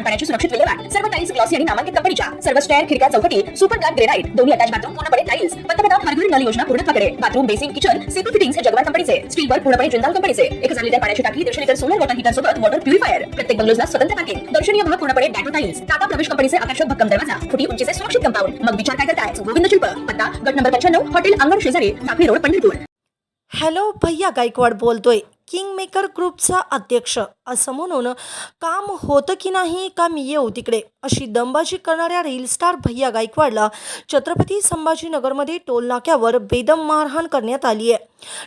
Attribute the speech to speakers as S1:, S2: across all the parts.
S1: सांडपाण्याची सुरक्षित विल्हेवाट. सर्व टाईल्स ग्लॉसी आणि नामांकित कंपनीच्या सर्व स्टॅर खिडक्या चौकटी सुपर ग्लास ग्रेनाइट दोन्ही अटॅच बाथरूम पूर्णपणे टाईल्स पंतप्रधान हरघर नल योजना पूर्णत्वाकडे bathroom basin kitchen CP fittings हे जगवार कंपनीचे स्टीलवर पूर्णपणे जिंदाल कंपनीचे एक हजार लिटर पाण्याची टाकी दीडशे लिटर सोलर वॉटर हीटर सोबत वॉटर प्युरिफायर प्रत्येक बंगलोजला स्वतंत्र पार्किंग दर्शनीय भाग पूर्णपणे डॅटो टाईल्स टाटा प्रवेश कंपनीचे आकर्षक भक्कम दरवाजा. फुटी उंचीचे सुरक्षित कंपाऊंड मग विचार काय करताय? गोविंद शिल्प. पत्ता गट नंबर पंच्याण्णव हॉटेल अंगण शेजारी साखळी रोड पंढरपूर.
S2: हॅलो भैया गायकवाड बोलतोय. किंग मेकर ग्रुपचा अध्यक्ष. असं म्हणून काम होतं की नाही का मी येऊ तिकडे. अशी दमबाजी करणाऱ्या रील स्टार भैया गायकवाडला छत्रपती संभाजीनगरमध्ये टोल नाक्यावर बेदम मारहाण करण्यात आली आहे.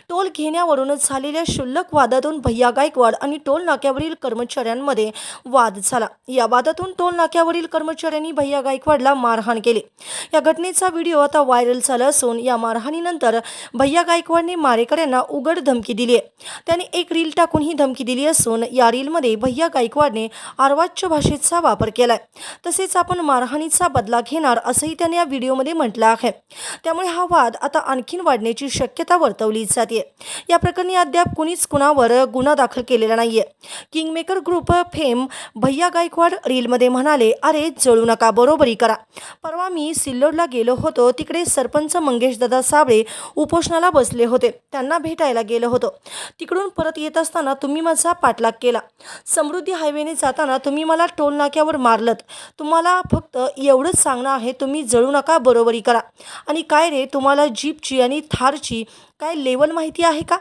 S2: टोल घेण्यावरून झालेल्या क्षुल्लक वादातून भैया गायकवाड आणि टोल नाक्यावरील कर्मचाऱ्यांमध्ये वाद झाला. या वादातून टोल नाक्यावरील कर्मचाऱ्यांनी भैया गायकवाडला मारहाण केली. या घटनेचा व्हिडिओ आता व्हायरल झाला असून या मारहाणीनंतर भैया गायकवाडने मारेकऱ्यांना उघड धमकी दिली आहे. त्याने एक रील टाकून ही धमकी दिली असून या रीलमध्ये भैया गायकवाडने आर्वाच्य भाषेचा वापर केलाय. तसेच आपण मारहाणीचा बदला घेणार असंही त्याने या व्हिडिओमध्ये म्हटलं आहे. त्यामुळे हा वाद आता आणखीन वाढण्याची शक्यता वर्तवली जाते. या प्रकरणी अद्याप कुणीच कुणावर गुन्हा दाखल केलेला नाहीये. किंगमेकर ग्रुप फेम भैया गायकवाड रीलमध्ये म्हणाले अरे जळू नका बरोबरी करा. परवा मी सिल्लोडला गेलो होतो तिकडे सरपंच मंगेशदादा साबळे उपोषणाला बसले होते. त्यांना भेटायला गेलो होतो. तिकडून परत येत असताना तुम्ही माझा पाठलाग केला समृद्धी हायवेने जाताना तुम्ही मला टोल नाक्यावर मारलत. तुम्हाला फक्त एवढंच सांगणं आहे तुम्ही जळू नका बरोबरी करा. आणि काय रे तुम्हाला जीपची आणि थारची काय लेवल माहिती आहे का?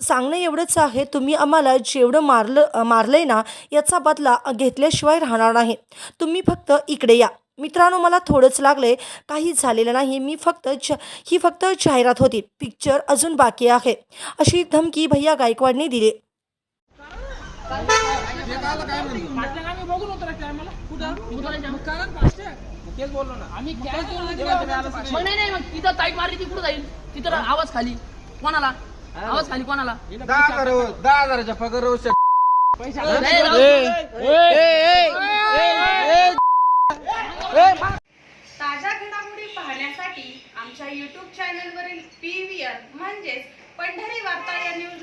S2: सांगणं एवढंच आहे तुम्ही आम्हाला जेवढं मारलं मारलंय ना याचा बदला घेतल्याशिवाय राहणार नाही. तुम्ही फक्त इकडे या. मित्रांनो मला थोडंच लागले काही झालेलं नाही. मी फक्त ज ही फक्त जाहिरात होती. पिक्चर अजून बाकी आहे. अशी धमकी भैया गायकवाडने दिली.
S3: आम्ही बघून कुठं फास्ट तेच बोललो ना आम्ही
S4: नाही नाही मग तिथं ताईट मारली ती कुठं जाईल तिथं आवाज खाली कोणाला आवाज खाली कोणाला
S5: दहा हजार दहा हजाराच्या पगार
S6: ताज्या घडामोडी पाहण्यासाठी आमच्या युट्यूब चॅनल वरील पीव्हीआर म्हणजेच पंढरी वार्ता या न्यूज